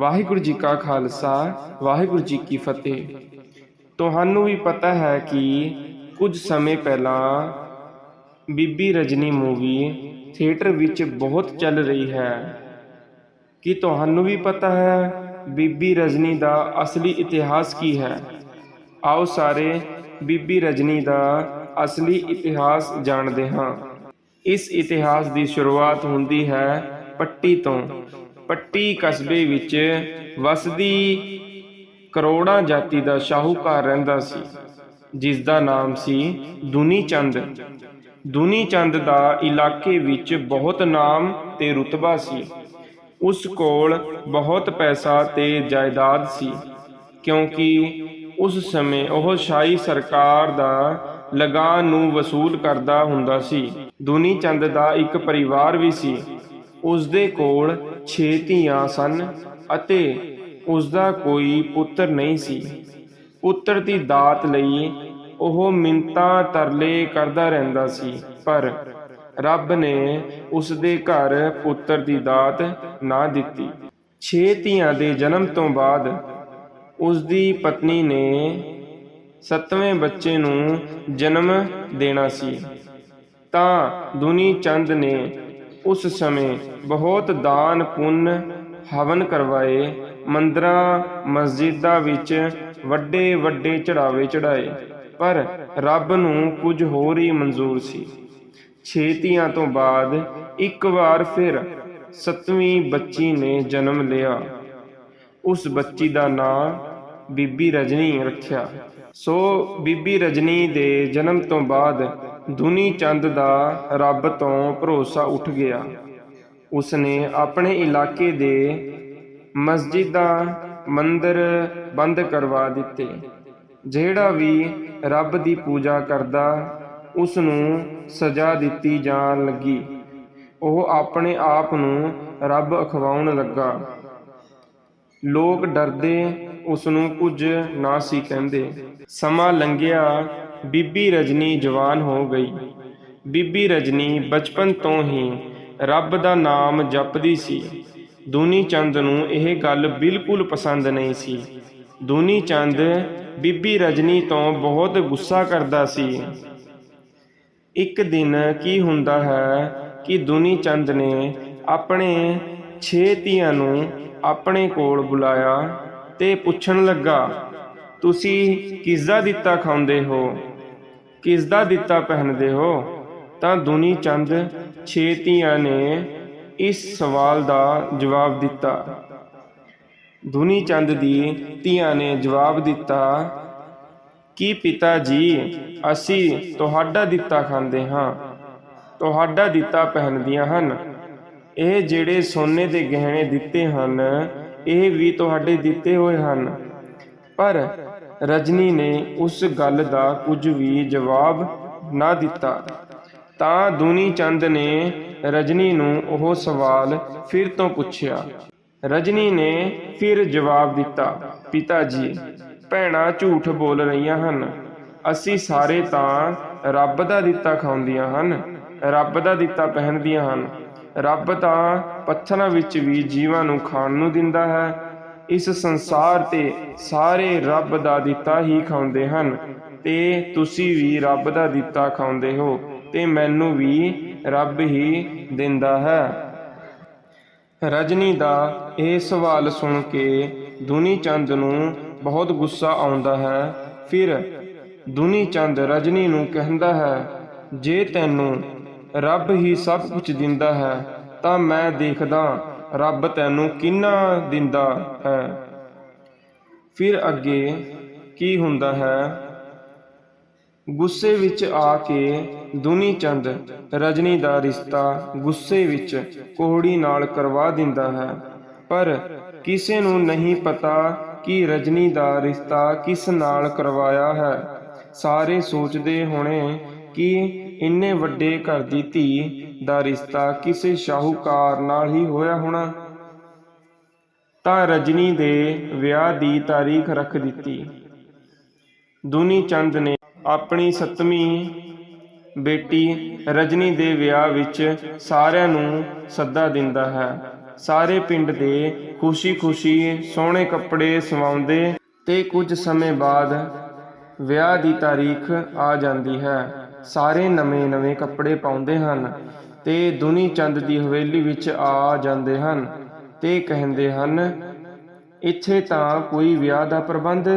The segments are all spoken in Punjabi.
ਵਾਹਿਗੁਰੂ ਜੀ ਕਾ ਖਾਲਸਾ, ਵਾਹਿਗੁਰੂ ਜੀ ਕੀ ਫਤਿਹ। ਤੁਹਾਨੂੰ ਵੀ ਪਤਾ ਹੈ ਕਿ ਕੁਝ ਸਮੇਂ ਪਹਿਲਾਂ ਬੀਬੀ ਰਜਨੀ ਮੂਵੀ ਥੀਏਟਰ ਵਿੱਚ ਬਹੁਤ ਚੱਲ ਰਹੀ ਹੈ। ਕੀ ਤੁਹਾਨੂੰ ਵੀ ਪਤਾ ਹੈ ਬੀਬੀ ਰਜਨੀ ਦਾ ਅਸਲੀ ਇਤਿਹਾਸ ਕੀ ਹੈ? ਆਓ ਸਾਰੇ ਬੀਬੀ ਰਜਨੀ ਦਾ ਅਸਲੀ ਇਤਿਹਾਸ ਜਾਣਦੇ ਹਾਂ। ਇਸ ਇਤਿਹਾਸ ਦੀ ਸ਼ੁਰੂਆਤ ਹੁੰਦੀ ਹੈ ਪੱਟੀ ਤੋਂ। ਪੱਟੀ ਕਸਬੇ ਵਿੱਚ ਵਸਦੀ ਕਰੋੜਾਂ ਜਾਤੀ ਦਾ ਸ਼ਾਹੂਕਾਰ ਰਹਿੰਦਾ ਸੀ ਜਿਸ ਦਾ ਨਾਮ ਸੀ ਦੁਨੀ ਚੰਦ ਦੁਨੀ ਚੰਦ ਦਾ ਇਲਾਕੇ ਵਿੱਚ ਬਹੁਤ ਨਾਮ ਤੇ ਰੁਤਬਾ ਸੀ। ਉਸ ਕੋਲ ਬਹੁਤ ਪੈਸਾ ਤੇ ਜਾਇਦਾਦ ਸੀ, ਕਿਉਂਕਿ ਉਸ ਸਮੇਂ ਉਹ ਸ਼ਾਹੀ ਸਰਕਾਰ ਦਾ ਲਗਾਨ ਨੂੰ ਵਸੂਲ ਕਰਦਾ ਹੁੰਦਾ ਸੀ। ਦੁਨੀ ਚੰਦ ਦਾ ਇੱਕ ਪਰਿਵਾਰ ਵੀ ਸੀ। ਉਸ ਦੇ ਕੋਲ ਛੇ ਧੀਆਂ ਸਨ ਅਤੇ ਉਸ ਦਾ ਕੋਈ ਪੁੱਤਰ ਨਹੀਂ ਸੀ। ਪੁੱਤਰ ਦੀ ਦਾਤ ਲਈ ਉਹ ਮਿੰਤਾ ਤਰਲੇ ਕਰਦਾ ਰਹਿੰਦਾ ਸੀ, ਪਰ ਰੱਬ ਨੇ ਉਸ ਦੇ ਘਰ ਪੁੱਤਰ ਦੀ ਦਾਤ ਨਾ ਦਿੱਤੀ। ਛੇ ਧੀਆਂ ਦੇ ਜਨਮ ਤੋਂ ਬਾਅਦ ਉਸ ਦੀ ਪਤਨੀ ਨੇ ਸੱਤਵੇਂ ਬੱਚੇ ਨੂੰ ਜਨਮ ਦੇਣਾ ਸੀ। ਤਾਂ ਦੁਨੀ ਚੰਦ ਨੇ ਉਸ ਸਮੇਂ ਬਹੁਤ ਦਾਨ ਪੁੰਨ ਹਵਨ ਕਰਵਾਏ, ਮੰਦਰਾਂ, ਮਸਜਿਦਾਂ ਵਿੱਚ ਵੱਡੇ ਵੱਡੇ ਚੜਾਵੇ ਚੜਾਏ, ਪਰ ਰੱਬ ਨੂੰ ਕੁਝ ਹੋਰ ਹੀ ਮਨਜ਼ੂਰ ਸੀ। ਛੇ ਤੋਂ ਬਾਅਦ ਇੱਕ ਵਾਰ ਫਿਰ ਸੱਤਵੀਂ ਬੱਚੀ ਨੇ ਜਨਮ ਲਿਆ। ਉਸ ਬੱਚੀ ਦਾ ਨਾਂ ਬੀਬੀ ਰਜਨੀ ਰੱਖਿਆ। ਸੋ ਬੀਬੀ ਰਜਨੀ ਦੇ ਜਨਮ ਤੋਂ ਬਾਅਦ ਦੁਨੀ ਚੰਦ ਦਾ ਰੱਬ ਤੋਂ ਭਰੋਸਾ ਉੱਠ ਗਿਆ। ਉਸਨੇ ਆਪਣੇ ਇਲਾਕੇ ਦੇ ਮਸਜਿਦਾਂ, ਮੰਦਰ ਬੰਦ ਕਰਵਾ ਦਿੱਤੇ। ਜਿਹੜਾ ਵੀ ਰੱਬ ਦੀ ਪੂਜਾ ਕਰਦਾ ਉਸ ਨੂੰ ਸਜ਼ਾ ਦਿੱਤੀ ਜਾਣ ਲੱਗੀ। ਉਹ ਆਪਣੇ ਆਪ ਨੂੰ ਰੱਬ ਅਖਵਾਉਣ ਲੱਗਾ। ਲੋਕ ਡਰਦੇ ਉਸ ਨੂੰ ਕੁਝ ਨਾ ਸੀ ਕਹਿੰਦੇ। ਸਮਾਂ ਲੰਘਿਆ ਬੀਬੀ ਰਜਨੀ ਜਵਾਨ ਹੋ ਗਈ। ਬੀਬੀ ਰਜਨੀ ਬਚਪਨ ਤੋਂ ਹੀ ਰੱਬ ਦਾ ਨਾਮ ਜਪਦੀ ਸੀ। ਦੂਨੀ ਚੰਦ ਨੂੰ ਇਹ ਗੱਲ ਬਿਲਕੁਲ ਪਸੰਦ ਨਹੀਂ ਸੀ। ਦੂਨੀ ਚੰਦ ਬੀਬੀ ਰਜਨੀ ਤੋਂ ਬਹੁਤ ਗੁੱਸਾ ਕਰਦਾ ਸੀ। ਇੱਕ ਦਿਨ ਕੀ ਹੁੰਦਾ ਹੈ ਕਿ ਦੁਨੀ ਚੰਦ ਨੇ ਆਪਣੇ ਛੇ ਧੀਆਂ ਨੂੰ ਆਪਣੇ ਕੋਲ ਬੁਲਾਇਆ ਤੇ ਪੁੱਛਣ ਲੱਗਾ, ਤੁਸੀਂ ਕਿਸ ਦਾ ਦਿੱਤਾ ਖਾਂਦੇ ਹੋ? ਕਿਸ ਦਾ ਦਿੱਤਾ ਪਹਿਨਦੇ ਹੋ? ਤਾਂ ਦੁਨੀ ਚੰਦ 6 ਧੀਆਂ ਨੇ ਇਸ ਸਵਾਲ ਦਾ ਜਵਾਬ ਦਿੱਤਾ। ਦੁਨੀ ਚੰਦ ਦੀ ਧੀਆਂ ਨੇ ਜਵਾਬ ਦਿੱਤਾ, ਕਿ ਪਿਤਾ ਜੀ, ਅਸੀਂ ਤੁਹਾਡਾ ਦਿੱਤਾ ਖਾਂਦੇ ਹਾਂ। ਤੁਹਾਡਾ ਦਿੱਤਾ ਪਹਿਨਦੀਆਂ ਹਨ। ਇਹ ਜਿਹੜੇ ਸੋਨੇ ਦੇ ਗਹਿਣੇ ਦਿੱਤੇ ਹਨ, ਇਹ ਵੀ ਤੁਹਾਡੇ ਦਿੱਤੇ ਹੋਏ ਹਨ। ਪਰ ਰਜਨੀ ਨੇ ਉਸ ਗੱਲ ਦਾ ਕੁਝ ਵੀ ਜਵਾਬ ਨਾ ਦਿੱਤਾ। ਤਾਂ ਦੂਨੀ ਚੰਦ ਨੇ ਰਜਨੀ ਨੂੰ ਉਹ ਸਵਾਲ ਫਿਰ ਤੋਂ ਪੁੱਛਿਆ। ਰਜਨੀ ਨੇ ਫਿਰ ਜਵਾਬ ਦਿੱਤਾ ਪਿਤਾ ਜੀ ਭੈਣਾਂ ਝੂਠ ਬੋਲ ਰਹੀਆਂ ਹਨ। ਅਸੀਂ ਸਾਰੇ ਤਾਂ ਰੱਬ ਦਾ ਦਿੱਤਾ ਖਾਉਂਦੀਆਂ ਹਨ, ਰੱਬ ਦਾ ਦਿੱਤਾ ਪਹਿਨਦੀਆਂ ਹਨ। ਰੱਬ ਤਾਂ ਪੱਥਰਾਂ ਵਿੱਚ ਵੀ ਜੀਵਾਂ ਨੂੰ ਖਾਣ ਨੂੰ ਦਿੰਦਾ ਹੈ। ਇਸ ਸੰਸਾਰ ਤੇ ਸਾਰੇ ਰੱਬ ਦਾ ਦਿੱਤਾ ਹੀ ਖਾਉਂਦੇ ਹਨ ਤੇ ਤੁਸੀਂ ਵੀ ਰੱਬ ਦਾ ਦਿੱਤਾ ਖਾਉਂਦੇ ਹੋ ਤੇ ਮੈਨੂੰ ਵੀ ਰੱਬ ਹੀ ਦਿੰਦਾ ਹੈ। ਰਜਨੀ ਦਾ ਇਹ ਸਵਾਲ ਸੁਣ ਕੇ ਦੁਨੀ ਚੰਦ ਨੂੰ ਬਹੁਤ ਗੁੱਸਾ ਆਉਂਦਾ ਹੈ। ਫਿਰ ਦੁਨੀ ਚੰਦ ਰਜਨੀ ਨੂੰ ਕਹਿੰਦਾ ਹੈ, ਜੇ ਤੈਨੂੰ ਰੱਬ ਹੀ ਸਭ ਕੁਝ ਦਿੰਦਾ ਹੈ ਤਾਂ ਮੈਂ ਦੇਖਦਾ ਰੱਬ ਤੈਨੂੰ ਕਿੰਨਾ ਦਿੰਦਾ ਹੈ? ਫਿਰ ਅੱਗੇ ਕੀ ਹੁੰਦਾ ਹੈ? ਗੁੱਸੇ ਵਿੱਚ ਆ ਕੇ ਦੁਨੀ ਚੰਦ ਰਜਨੀ ਦਾ ਰਿਸ਼ਤਾ ਗੁੱਸੇ ਵਿੱਚ ਕੋਹੜੀ ਨਾਲ ਕਰਵਾ ਦਿੰਦਾ ਹੈ। ਪਰ ਕਿਸੇ ਨੂੰ ਨਹੀਂ ਪਤਾ ਕਿ ਰਜਨੀ ਦਾ ਰਿਸ਼ਤਾ ਕਿਸ ਨਾਲ ਕਰਵਾਇਆ ਹੈ। ਸਾਰੇ ਸੋਚਦੇ ਹੋਣੇ ਕਿ ਇੰਨੇ ਵੱਡੇ ਘਰ ਦੀ ਧੀ ਦਾ ਰਿਸ਼ਤਾ ਕਿਸੇ ਸ਼ਾਹੂਕਾਰ ਨਾਲ ਹੀ ਹੋਇਆ ਹੋਣਾ। ਤਾਂ ਰਜਨੀ ਦੇ ਵਿਆਹ ਦੀ ਤਾਰੀਖ ਰੱਖ ਦਿੱਤੀ। ਦੁਨੀ ਚੰਦ ਨੇ ਆਪਣੀ ਸੱਤਵੀਂ ਬੇਟੀ ਰਜਨੀ ਦੇ ਵਿਆਹ ਵਿੱਚ ਸਾਰਿਆਂ ਨੂੰ ਸੱਦਾ ਦਿੰਦਾ ਹੈ। ਸਾਰੇ ਪਿੰਡ ਦੇ ਖੁਸ਼ੀ-ਖੁਸ਼ੀ ਸੋਹਣੇ ਕੱਪੜੇ ਸਵਾਉਂਦੇ ਤੇ ਕੁਝ ਸਮੇਂ ਬਾਅਦ ਵਿਆਹ ਦੀ ਤਾਰੀਖ ਆ ਜਾਂਦੀ ਹੈ। ਸਾਰੇ ਨਵੇਂ-ਨਵੇਂ ਕੱਪੜੇ ਪਾਉਂਦੇ ਹਨ ਤੇ ਦੁਨੀ ਚੰਦ ਦੀ ਹਵੇਲੀ ਵਿੱਚ ਆ ਜਾਂਦੇ ਹਨ ਤੇ ਕਹਿੰਦੇ ਹਨ, ਇੱਥੇ ਤਾਂ ਕੋਈ ਵਿਆਹ ਦਾ ਪ੍ਰਬੰਧ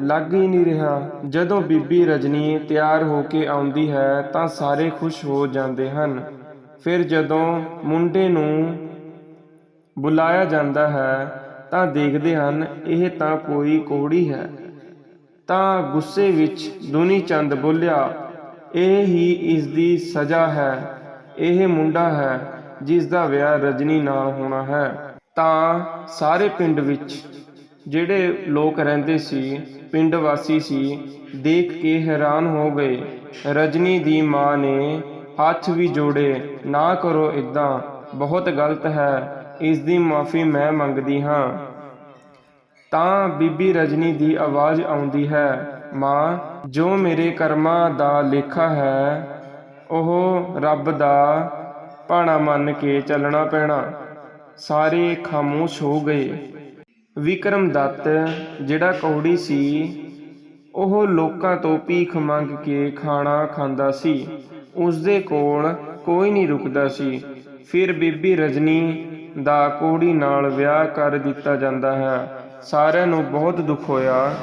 ਲੱਗ ਹੀ ਨਹੀਂ ਰਿਹਾ। ਜਦੋਂ ਬੀਬੀ ਰਜਨੀ ਤਿਆਰ ਹੋ ਕੇ ਆਉਂਦੀ ਹੈ ਤਾਂ ਸਾਰੇ ਖੁਸ਼ ਹੋ ਜਾਂਦੇ ਹਨ। ਫਿਰ ਜਦੋਂ ਮੁੰਡੇ ਨੂੰ ਬੁਲਾਇਆ ਜਾਂਦਾ ਹੈ ਤਾਂ ਦੇਖਦੇ ਹਨ, ਇਹ ਤਾਂ ਕੋਈ ਕੋੜੀ ਹੈ। ਤਾਂ ਗੁੱਸੇ ਵਿੱਚ ਦੁਨੀ ਚੰਦ ਬੋਲਿਆ ਇਹ ਹੀ ਇਸ ਦੀ ਸਜ਼ਾ ਹੈ। ਇਹ ਮੁੰਡਾ ਹੈ ਜਿਸ ਦਾ ਵਿਆਹ ਰਜਨੀ ਨਾਲ ਹੋਣਾ ਹੈ। ਤਾਂ ਸਾਰੇ ਪਿੰਡ ਵਿੱਚ ਜਿਹੜੇ ਲੋਕ ਰਹਿੰਦੇ ਸੀ, ਪਿੰਡ ਵਾਸੀ ਸੀ, ਦੇਖ ਕੇ ਹੈਰਾਨ ਹੋ ਗਏ। ਰਜਨੀ ਦੀ ਮਾਂ ਨੇ ਹੱਥ ਵੀ ਜੋੜੇ, ਨਾ ਕਰੋ ਇਦਾਂ ਬਹੁਤ ਗਲਤ ਹੈ ਇਸ ਦੀ ਮਾਫੀ ਮੈਂ ਮੰਗਦੀ ਹਾਂ। ਤਾਂ ਬੀਬੀ ਰਜਨੀ ਦੀ ਆਵਾਜ਼ ਆਉਂਦੀ ਹੈ ਮਾਂ, ਜੋ ਮੇਰੇ ਕਰਮਾਂ ਦਾ ਲੇਖਾ ਹੈ, ਉਹ ਰੱਬ ਦਾ ਭਾਣਾ ਮੰਨ ਕੇ ਚੱਲਣਾ ਪੈਣਾ। ਸਾਰੇ ਖਾਮੋਸ਼ ਹੋ ਗਏ। ਵਿਕਰਮ ਦੱਤ ਜਿਹੜਾ ਕੌੜੀ ਸੀ, ਉਹ ਲੋਕਾਂ ਤੋਂ ਭੀਖ ਮੰਗ ਕੇ ਖਾਣਾ ਖਾਂਦਾ ਸੀ। ਉਸ ਦੇ ਕੋਲ ਕੋਈ ਨਹੀਂ ਰੁਕਦਾ ਸੀ। ਫਿਰ ਬੀਬੀ ਰਜਨੀ ਦਾ ਕੋੜੀ ਨਾਲ ਵਿਆਹ ਕਰ ਦਿੱਤਾ ਜਾਂਦਾ ਹੈ। ਸਾਰਿਆਂ ਨੂੰ ਬਹੁਤ ਦੁੱਖ ਹੋਇਆ।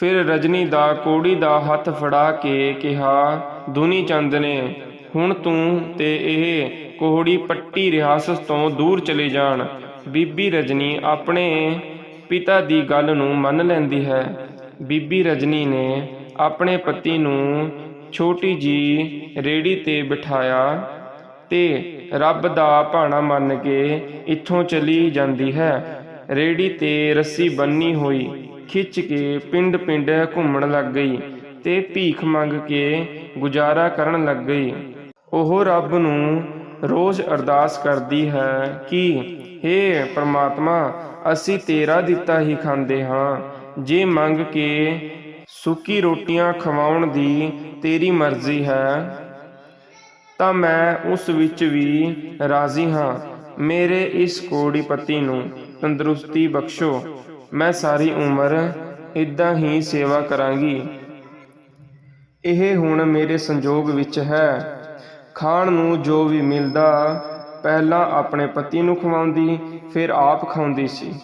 ਫਿਰ ਰਜਨੀ ਦਾ ਕੋੜੀ ਦਾ ਹੱਥ ਫੜਾ ਕੇ ਕਿਹਾ, ਦੁਨੀ ਚੰਦ ਨੇ ਹੁਣ ਤੂੰ ਤੇ ਇਹ ਕੋਹੜੀ ਪੱਟੀ ਰਿਆਸਤ ਤੋਂ ਦੂਰ ਚਲੇ ਜਾਣ। ਬੀਬੀ ਰਜਨੀ ਆਪਣੇ ਪਿਤਾ ਦੀ ਗੱਲ ਨੂੰ ਮੰਨ ਲੈਂਦੀ ਹੈ। ਬੀਬੀ ਰਜਨੀ ਨੇ ਆਪਣੇ ਪਤੀ ਨੂੰ ਛੋਟੀ ਜੀ ਰੇੜੀ ਤੇ ਬਿਠਾਇਆ ਤੇ ਰੱਬ ਦਾ ਭਾਣਾ ਮੰਨ ਕੇ ਇੱਥੋਂ ਚਲੀ ਜਾਂਦੀ ਹੈ। ਰੇੜੀ ਤੇ ਰੱਸੀ ਬੰਨੀ ਹੋਈ। ਖਿੱਚ ਕੇ ਪਿੰਡ-ਪਿੰਡ ਘੁੰਮਣ ਲੱਗ ਗਈ ਤੇ ਭੀਖ ਮੰਗ ਕੇ ਗੁਜ਼ਾਰਾ ਕਰਨ ਲੱਗ ਗਈ। ਉਹ ਰੱਬ ਨੂੰ ਰੋਜ਼ ਅਰਦਾਸ ਕਰਦੀ ਹੈ ਕਿ हे ਪ੍ਰਮਾਤਮਾ, ਅਸੀਂ ਤੇਰਾ ਦਿੱਤਾ ਹੀ ਖਾਂਦੇ ਹਾਂ। ਜੇ ਮੰਗ ਕੇ ਸੁੱਕੀ ਰੋਟੀਆਂ ਖਵਾਉਣ ਦੀ ਤੇਰੀ ਮਰਜ਼ੀ ਹੈ, ਤਾਂ ਮੈਂ ਉਸ ਵਿੱਚ ਵੀ ਰਾਜ਼ੀ ਹਾਂ। ਮੇਰੇ ਇਸ ਕੋੜੀ ਪਤੀ ਨੂੰ ਤੰਦਰੁਸਤੀ ਬਖਸ਼ੋ। ਮੈਂ ਸਾਰੀ ਉਮਰ ਇਦਾਂ ਹੀ ਸੇਵਾ ਕਰਾਂਗੀ। ਇਹ ਹੁਣ ਮੇਰੇ ਸੰਜੋਗ ਵਿੱਚ ਹੈ। ਖਾਣ ਨੂੰ ਜੋ ਵੀ ਮਿਲਦਾ, ਪਹਿਲਾਂ ਆਪਣੇ ਪਤੀ ਨੂੰ ਖਵਾਉਂਦੀ, ਫਿਰ ਆਪ ਖਾਉਂਦੀ ਸੀ।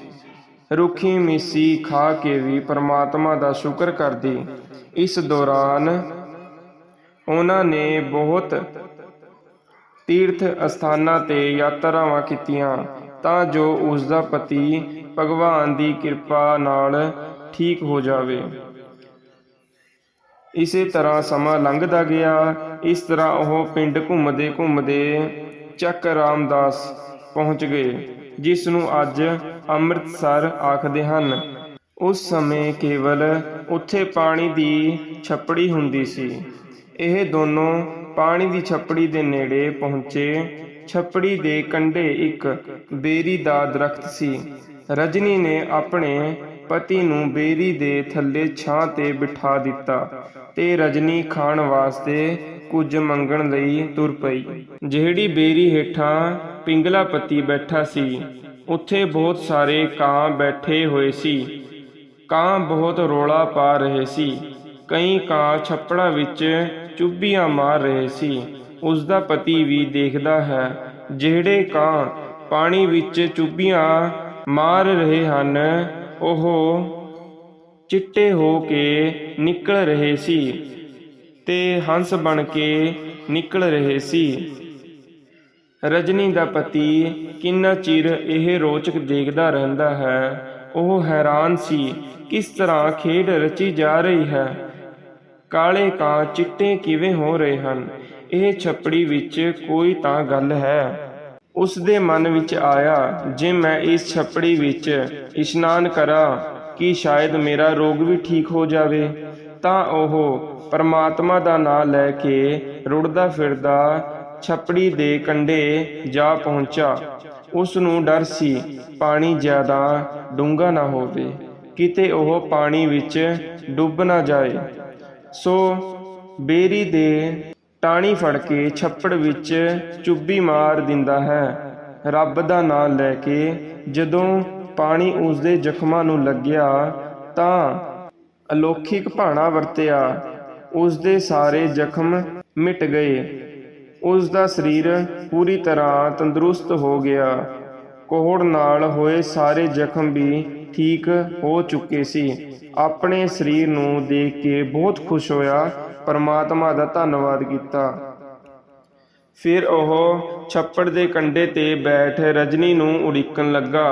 ਰੁੱਖੀ ਮਿੱਸੀ ਖਾ ਕੇ ਵੀ ਪਰਮਾਤਮਾ ਦਾ ਸ਼ੁਕਰ ਕਰਦੀ। ਇਸ ਦੌਰਾਨ ਉਹਨਾਂ ਨੇ ਬਹੁਤ ਤੀਰਥ ਅਸਥਾਨਾਂ ਤੇ ਯਾਤਰਾਵਾਂ ਕੀਤੀਆਂ ਤਾਂ ਜੋ ਉਸ ਦਾ ਪਤੀ ਭਗਵਾਨ ਦੀ ਕਿਰਪਾ ਨਾਲ ਠੀਕ ਹੋ ਜਾਵੇ। ਇਸੇ ਤਰ੍ਹਾਂ ਸਮਾਂ ਲੰਘਦਾ ਗਿਆ। ਇਸ ਤਰ੍ਹਾਂ ਉਹ ਪਿੰਡ ਘੁੰਮਦੇ ਘੁੰਮਦੇ ਚੱਕ ਰਾਮਦਾਸ ਪਹੁੰਚ ਗਏ, ਜਿਸ ਨੂੰ ਅੱਜ ਅੰਮ੍ਰਿਤਸਰ ਆਖਦੇ ਹਨ। ਉਸ ਸਮੇਂ ਕੇਵਲ ਉੱਥੇ ਪਾਣੀ ਦੀ ਛੱਪੜੀ ਹੁੰਦੀ ਸੀ। ਇਹ ਦੋਨੋਂ ਪਾਣੀ ਦੀ ਛੱਪੜੀ ਦੇ ਨੇੜੇ ਪਹੁੰਚੇ। ਛੱਪੜੀ ਦੇ ਕੰਢੇ ਇੱਕ ਬੇਰੀ ਦਾ ਦਰਖਤ ਸੀ। ਰਜਨੀ ਨੇ ਆਪਣੇ ਪਤੀ ਨੂੰ ਬੇਰੀ ਦੇ ਥੱਲੇ ਛਾਂ ਤੇ ਬਿਠਾ ਦਿੱਤਾ ਤੇ ਰਜਨੀ ਖਾਣ ਵਾਸਤੇ ਕੁਝ ਮੰਗਣ ਲਈ ਤੁਰ ਪਈ। ਜਿਹੜੀ ਬੇਰੀ ਹੇਠਾਂ ਪਿੰਗਲਾ ਪਤੀ ਬੈਠਾ ਸੀ, ਉੱਥੇ ਬਹੁਤ ਸਾਰੇ ਕਾਂ ਬੈਠੇ ਹੋਏ ਸੀ। ਕਾਂ ਬਹੁਤ ਰੋਲਾ ਪਾ ਰਹੇ ਸੀ। ਕਈ ਕਾਂ ਛੱਪੜਾਂ ਵਿੱਚ ਚੁੱਭੀਆਂ ਮਾਰ ਰਹੇ ਸੀ। ਉਸ ਦਾ ਪਤੀ ਵੀ ਦੇਖਦਾ ਹੈ, ਜਿਹੜੇ ਕਾਂ ਪਾਣੀ ਵਿੱਚ ਚੁੱਭੀਆਂ ਮਾਰ ਰਹੇ ਹਨ। ਉਹ ਚਿੱਟੇ ਹੋ ਕੇ ਨਿਕਲ ਰਹੇ ਸੀ ਤੇ ਹੰਸ ਬਣ ਕੇ ਨਿਕਲ ਰਹੇ ਸੀ। ਰਜਨੀ ਦਾ ਪਤੀ ਕਿੰਨਾ ਚਿਰ ਇਹ ਰੋਚਕ ਦੇਖਦਾ ਰਹਿੰਦਾ ਹੈ, ਉਹ ਹੈਰਾਨ ਸੀ ਕਿਸ ਤਰ੍ਹਾਂ ਖੇਡ ਰਚੀ ਜਾ ਰਹੀ ਹੈ। ਕਾਲੇ ਕਾਂ ਚਿੱਟੇ ਕਿਵੇਂ ਹੋ ਰਹੇ ਹਨ? ਇਹ ਛਪੜੀ ਵਿੱਚ ਕੋਈ ਤਾਂ ਗੱਲ ਹੈ। ਉਸ ਦੇ ਮਨ ਵਿੱਚ ਆਇਆ, ਜੇ ਮੈਂ ਇਸ ਛਪੜੀ ਵਿੱਚ ਇਸ਼ਨਾਨ ਕਰਾਂ, ਕਿ ਸ਼ਾਇਦ ਮੇਰਾ ਰੋਗ ਵੀ ਠੀਕ ਹੋ ਜਾਵੇ? ਤਾਂ ਉਹ ਪਰਮਾਤਮਾ ਦਾ ਨਾਮ ਲੈ ਕੇ ਰੁੜਦਾ ਫਿਰਦਾ ਛਪੜੀ ਦੇ ਕੰਢੇ ਜਾ ਪਹੁੰਚਾ। ਉਸ ਨੂੰ ਡਰ ਸੀ, ਪਾਣੀ ਜ਼ਿਆਦਾ ਡੂੰਘਾ ਨਾ ਹੋਵੇ, ਕਿਤੇ ਉਹ ਪਾਣੀ ਵਿੱਚ ਡੁੱਬ ਨਾ ਜਾਏ। ਸੋ ਬੇਰੀ ਦੇ ਟਾਣੀ ਫੜ ਕੇ ਛੱਪੜ ਵਿੱਚ ਚੁੱਭੀ ਮਾਰ ਦਿੰਦਾ ਹੈ। ਰੱਬ ਦਾ ਨਾਮ ਲੈ ਕੇ ਜਦੋਂ ਪਾਣੀ ਉਸਦੇ ਜ਼ਖਮਾਂ ਨੂੰ ਲੱਗਿਆ ਤਾਂ ਅਲੌਕਿਕ ਭਾਣਾ ਵਰਤਿਆ। ਉਸਦੇ ਸਾਰੇ ਜ਼ਖਮ ਮਿਟ ਗਏ। ਉਸ ਦਾ ਸਰੀਰ ਪੂਰੀ ਤਰ੍ਹਾਂ ਤੰਦਰੁਸਤ ਹੋ ਗਿਆ। ਕੋਹੜ ਨਾਲ ਹੋਏ ਸਾਰੇ ਜ਼ਖਮ ਵੀ ਠੀਕ ਹੋ ਚੁੱਕੇ ਸੀ। ਆਪਣੇ ਸਰੀਰ ਨੂੰ ਦੇਖ ਕੇ ਬਹੁਤ ਖੁਸ਼ ਹੋਇਆ ਪਰਮਾਤਮਾ ਦਾ ਧੰਨਵਾਦ ਕੀਤਾ। ਫਿਰ ਉਹ ਛੱਪੜ ਦੇ ਕੰਢੇ ਤੇ ਬੈਠ ਰਜਨੀ ਨੂੰ ਉਡੀਕਣ ਲੱਗਾ।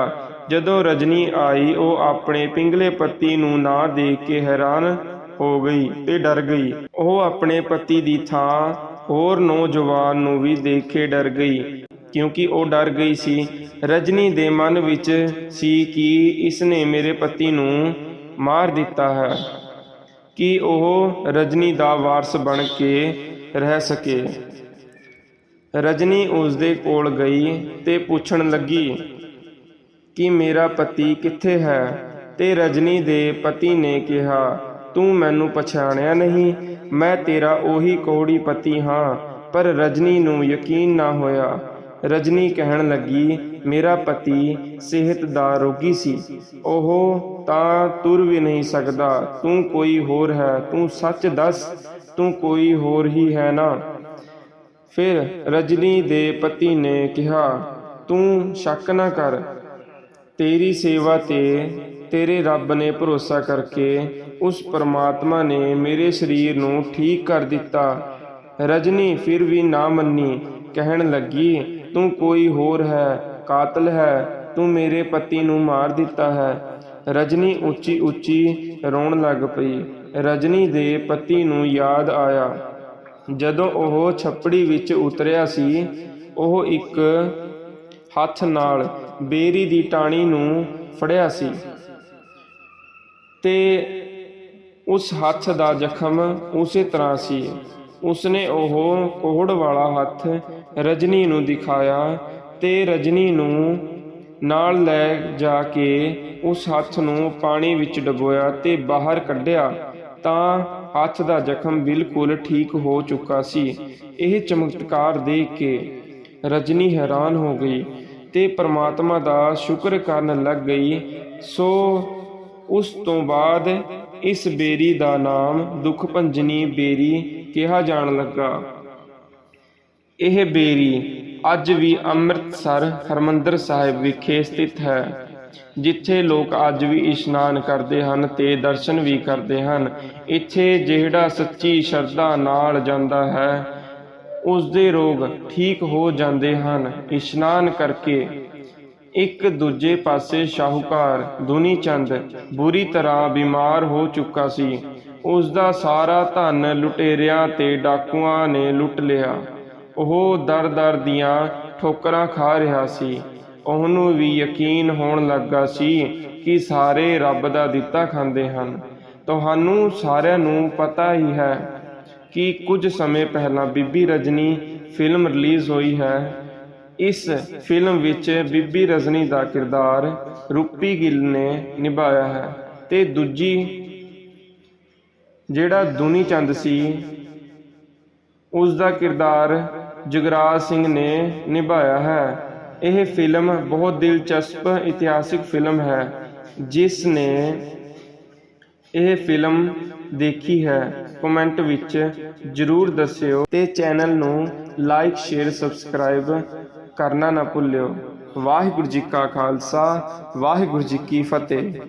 ਜਦੋਂ ਰਜਨੀ ਆਈ, ਉਹ ਆਪਣੇ ਪਿੰਗਲੇ ਪਤੀ ਨੂੰ ਨਾ ਦੇਖ ਕੇ ਹੈਰਾਨ ਹੋ ਗਈ ਤੇ ਡਰ ਗਈ। ਉਹ ਆਪਣੇ ਪਤੀ ਦੀ ਥਾਂ ਹੋਰ ਨੌਜਵਾਨ ਨੂੰ ਵੀ ਦੇਖ ਕੇ ਡਰ ਗਈ, ਕਿਉਂਕਿ ਉਹ ਡਰ ਗਈ ਸੀ। ਰਜਨੀ ਦੇ ਮਨ ਵਿੱਚ ਸੀ ਕਿ ਇਸਨੇ ਮੇਰੇ ਪਤੀ ਨੂੰ ਮਾਰ ਦਿੱਤਾ ਹੈ। ਕਿ ਉਹ ਰਜਨੀ ਦਾ ਵਾਰਸ ਬਣ ਕੇ ਰਹਿ ਸਕੇ। ਰਜਨੀ ਉਸ ਦੇ ਕੋਲ ਗਈ ਤੇ ਪੁੱਛਣ ਲੱਗੀ ਕਿ ਮੇਰਾ ਪਤੀ ਕਿੱਥੇ ਹੈ? ਤੇ ਰਜਨੀ ਦੇ ਪਤੀ ਨੇ ਕਿਹਾ, ਤੂੰ ਮੈਨੂੰ ਪਛਾਣਿਆ ਨਹੀਂ। ਮੈਂ ਤੇਰਾ ਉਹੀ ਕੋਹੜੀ ਪਤੀ ਹਾਂ। ਪਰ ਰਜਨੀ ਨੂੰ ਯਕੀਨ ਨਾ ਹੋਇਆ। ਰਜਨੀ ਕਹਿਣ ਲੱਗੀ, ਮੇਰਾ ਪਤੀ ਸਿਹਤ ਦਾ ਰੋਗੀ ਸੀ। ਉਹ ਤਾਂ ਤੁਰ ਵੀ ਨਹੀਂ ਸਕਦਾ। ਤੂੰ ਕੋਈ ਹੋਰ ਹੈ, ਤੂੰ ਸੱਚ ਦੱਸ, ਤੂੰ ਕੋਈ ਹੋਰ ਹੀ ਹੈ ਨਾ? ਫਿਰ ਰਜਨੀ ਦੇ ਪਤੀ ਨੇ ਕਿਹਾ, ਤੂੰ ਸ਼ੱਕ ਨਾ ਕਰ। ਤੇਰੀ ਸੇਵਾ ਤੇ ਤੇਰੇ ਰੱਬ ਨੇ ਭਰੋਸਾ ਕਰਕੇ ਉਸ ਪਰਮਾਤਮਾ ਨੇ ਮੇਰੇ ਸਰੀਰ ਨੂੰ ਠੀਕ ਕਰ ਦਿੱਤਾ। ਰਜਨੀ ਫਿਰ ਵੀ ਨਾ ਮੰਨੀ, ਕਹਿਣ ਲੱਗੀ ਤੂੰ ਕੋਈ ਹੋਰ ਹੈ, ਕਾਤਲ ਹੈ, ਤੂੰ ਮੇਰੇ ਪਤੀ ਨੂੰ ਮਾਰ ਦਿੱਤਾ ਹੈ। ਰਜਨੀ ਉੱਚੀ ਉੱਚੀ ਰੋਣ ਲੱਗ ਪਈ। ਰਜਨੀ ਦੇ ਪਤੀ ਨੂੰ ਯਾਦ ਆਇਆ। ਜਦੋਂ ਉਹ ਛੱਪੜੀ ਵਿੱਚ ਉਤਰਿਆ ਸੀ, ਉਹ ਇੱਕ ਹੱਥ ਨਾਲ ਬੇਰੀ ਦੀ ਟਾਣੀ ਨੂੰ ਫੜਿਆ ਸੀ ਤੇ ਉਸ ਹੱਥ ਦਾ ਜ਼ਖਮ ਉਸੇ ਤਰ੍ਹਾਂ ਸੀ। ਉਸਨੇ ਉਹ ਕੋਹੜ ਵਾਲਾ ਹੱਥ ਰਜਨੀ ਨੂੰ ਦਿਖਾਇਆ ਤੇ ਰਜਨੀ ਨੂੰ ਨਾਲ ਲੈ ਜਾ ਕੇ ਉਸ ਹੱਥ ਨੂੰ ਪਾਣੀ ਵਿੱਚ ਡਬੋਇਆ ਤੇ ਬਾਹਰ ਕੱਢਿਆ, ਤਾਂ ਹੱਥ ਦਾ ਜ਼ਖਮ ਬਿਲਕੁਲ ਠੀਕ ਹੋ ਚੁੱਕਾ ਸੀ। ਇਹ ਚਮਤਕਾਰ ਦੇਖ ਕੇ ਰਜਨੀ ਹੈਰਾਨ ਹੋ ਗਈ ਤੇ ਪ੍ਰਮਾਤਮਾ ਦਾ ਸ਼ੁਕਰ ਕਰਨ ਲੱਗ ਗਈ। ਸੋ ਉਸ ਤੋਂ ਬਾਅਦ ਇਸ ਬੇਰੀ ਦਾ ਨਾਮ ਦੁੱਖ ਭੰਜਨੀ ਬੇਰੀ ਕਿਹਾ ਜਾਣ ਲੱਗਾ। ਇਹ ਬੇਰੀ ਅੱਜ ਵੀ ਅੰਮ੍ਰਿਤਸਰ ਹਰਮੰਦਰ ਸਾਹਿਬ ਵਿਖੇ ਸਥਿਤ ਹੈ, ਜਿੱਥੇ ਲੋਕ ਅੱਜ ਵੀ ਇਸ਼ਨਾਨ ਕਰਦੇ ਹਨ ਤੇ ਦਰਸ਼ਨ ਵੀ ਕਰਦੇ ਹਨ। ਇੱਥੇ ਜਿਹੜਾ ਸੱਚੀ ਸ਼ਰਧਾ ਨਾਲ ਜਾਂਦਾ ਹੈ ਉਸ ਦੇ ਰੋਗ ਠੀਕ ਹੋ ਜਾਂਦੇ ਹਨ। ਇਸ਼ਨਾਨ ਕਰਕੇ ਇੱਕ ਦੂਜੇ ਪਾਸੇ ਸ਼ਾਹੂਕਾਰ ਦੁਨੀ ਚੰਦ ਬੁਰੀ ਤਰ੍ਹਾਂ ਬਿਮਾਰ ਹੋ ਚੁੱਕਾ ਸੀ। ਉਸ ਦਾ ਸਾਰਾ ਧਨ ਲੁਟੇਰਿਆਂ ਤੇ ਡਾਕੂਆਂ ਨੇ ਲੁੱਟ ਲਿਆ। ਉਹ ਦਰ-ਦਰ ਦੀਆਂ ਠੋਕਰਾਂ ਖਾ ਰਿਹਾ ਸੀ। ਉਹਨੂੰ ਵੀ ਯਕੀਨ ਹੋਣ ਲੱਗਾ ਸੀ ਕਿ ਸਾਰੇ ਰੱਬ ਦਾ ਦਿੱਤਾ ਖਾਂਦੇ ਹਨ। ਤੁਹਾਨੂੰ ਸਾਰਿਆਂ ਨੂੰ ਪਤਾ ਹੀ ਹੈ ਕਿ ਕੁਝ ਸਮੇਂ ਪਹਿਲਾਂ ਬੀਬੀ ਰਜਨੀ ਫਿਲਮ ਰਿਲੀਜ਼ ਹੋਈ ਹੈ। ਇਸ ਫਿਲਮ ਵਿੱਚ ਬੀਬੀ ਰਜਨੀ ਦਾ ਕਿਰਦਾਰ ਰੂਪੀ ਗਿੱਲ ਨੇ ਨਿਭਾਇਆ ਹੈ ਤੇ ਦੂਜੀ ਜਿਹੜਾ ਦੁਨੀ ਚੰਦ ਸੀ ਉਸ ਦਾ ਕਿਰਦਾਰ ਜਗਰਾਜ ਸਿੰਘ ਨੇ ਨਿਭਾਇਆ ਹੈ। ਇਹ ਫਿਲਮ ਬਹੁਤ ਦਿਲਚਸਪ ਇਤਿਹਾਸਿਕ ਫਿਲਮ ਹੈ, ਜਿਸ ਨੇ ਇਹ ਫਿਲਮ ਦੇਖੀ ਹੈ। ਕਮੈਂਟ ਵਿੱਚ ਜਰੂਰ ਦੱਸਿਓ ਤੇ ਚੈਨਲ ਨੂੰ ਲਾਈਕ, ਸ਼ੇਅਰ, ਸਬਸਕ੍ਰਾਈਬ ਕਰਨਾ ਨਾ ਭੁੱਲਿਓ। ਵਾਹਿਗੁਰੂ ਜੀ ਕਾ ਖਾਲਸਾ, ਵਾਹਿਗੁਰੂ ਜੀ ਕੀ ਫਤਿਹ।